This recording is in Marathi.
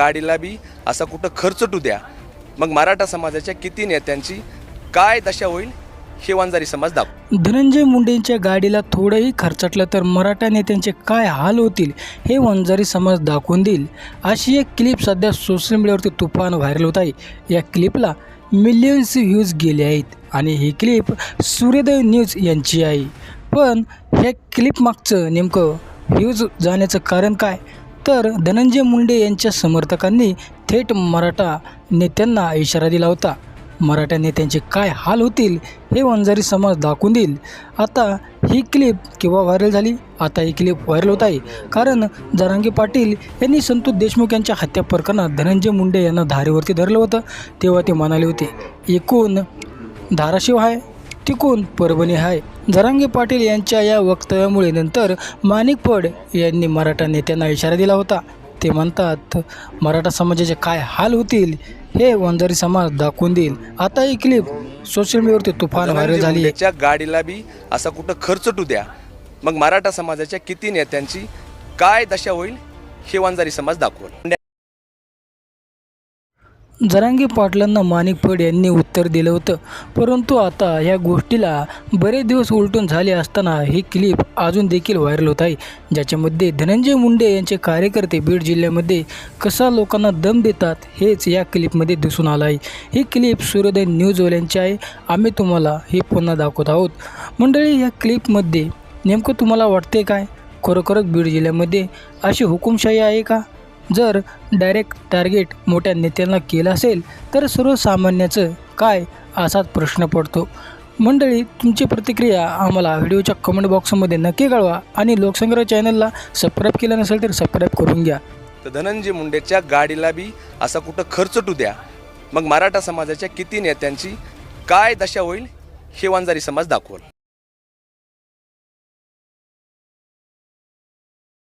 गाडीला बी असा कुठं खर्चटू द्या. मग मराठा समाजाच्या किती नेत्यांची काय दशा होईल हे वंजारी समाज दाखव. धनंजय मुंडेंच्या गाडीला थोडंही खर्चटलं तर मराठा नेत्यांचे काय हाल होतील हे वंजारी समाज दाखवून देईल. अशी एक क्लिप सध्या सोशल मीडियावरती तुफान व्हायरल होत आहे. या क्लिपला मिलियन्स व्ह्यूज गेले आहेत आणि ही क्लिप सूर्योदय न्यूज यांची आहे. पण ह्या क्लिप मागचं नेमकं व्ह्यूज जाण्याचं कारण काय? तर धनंजय मुंडे यांच्या समर्थकांनी थेट मराठा नेत्यांना इशारा दिला होता. मराठा नेत्यांचे काय हाल होतील हे वंजारी समाज दाखवून देईल. आता ही क्लिप केव्हा व्हायरल झाली? आता ही क्लिप व्हायरल होत आहे. कारण जरांगे पाटील यांनी संतोष देशमुख यांच्या हत्या प्रकरणात धनंजय मुंडे यांना धारेवरती धरलं होतं. तेव्हा ते म्हणाले होते एकूण धाराशिव आहे तिकून परभणी आहे जरांगे पाटील यांच्या या वक्तव्यामुळे नंतर माणिक फड यांनी मराठा नेत्यांना इशारा दिला होता. ते म्हणतात मराठा समाजाचे काय हाल होतील हे वंजारी समाज दाखवून देईल. आता ही क्लिप सोशल मीडियावरती तुफान व्हायरल झाली त्याच्या गाडीला बी असा कुठं खर्चटू द्या. मग मराठा समाजाच्या किती नेत्यांची काय दशा होईल हे वंजारी समाज दाखवल. जरांगी पाटलांना माणिक फड यांनी उत्तर दिलं होतं. परंतु आता ह्या गोष्टीला बरेच दिवस उलटून झाले असताना ही क्लिप अजून देखील व्हायरल होत आहे. ज्याच्यामध्ये धनंजय मुंडे यांचे कार्यकर्ते बीड जिल्ह्यामध्ये कसा लोकांना दम देतात हेच या क्लिपमध्ये दिसून आलं आहे. ही क्लिप सूर्योदय न्यूजवाल्यांची आहे. आम्ही तुम्हाला ही पुन्हा दाखवत आहोत. मंडळी या क्लिपमध्ये नेमकं तुम्हाला वाटते काय? खरोखरच बीड जिल्ह्यामध्ये अशी हुकुमशाही आहे का? जर डायरेक्ट टार्गेट मोठ्या नेत्यांना केलं असेल तर सर्वसामान्याचं काय असाच प्रश्न पडतो. मंडळी तुमची प्रतिक्रिया आम्हाला व्हिडिओच्या कमेंट बॉक्समध्ये नक्की कळवा आणि लोकसंग्रह चॅनलला सबस्क्राईब केलं नसेल तर सबस्क्राईब करून घ्या. तर धनंजय मुंडेच्या गाडीला बी असा कुठं खर्चटू द्या. मग मराठा समाजाच्या किती नेत्यांची काय दशा होईल हे वांजारी समाज दाखवल.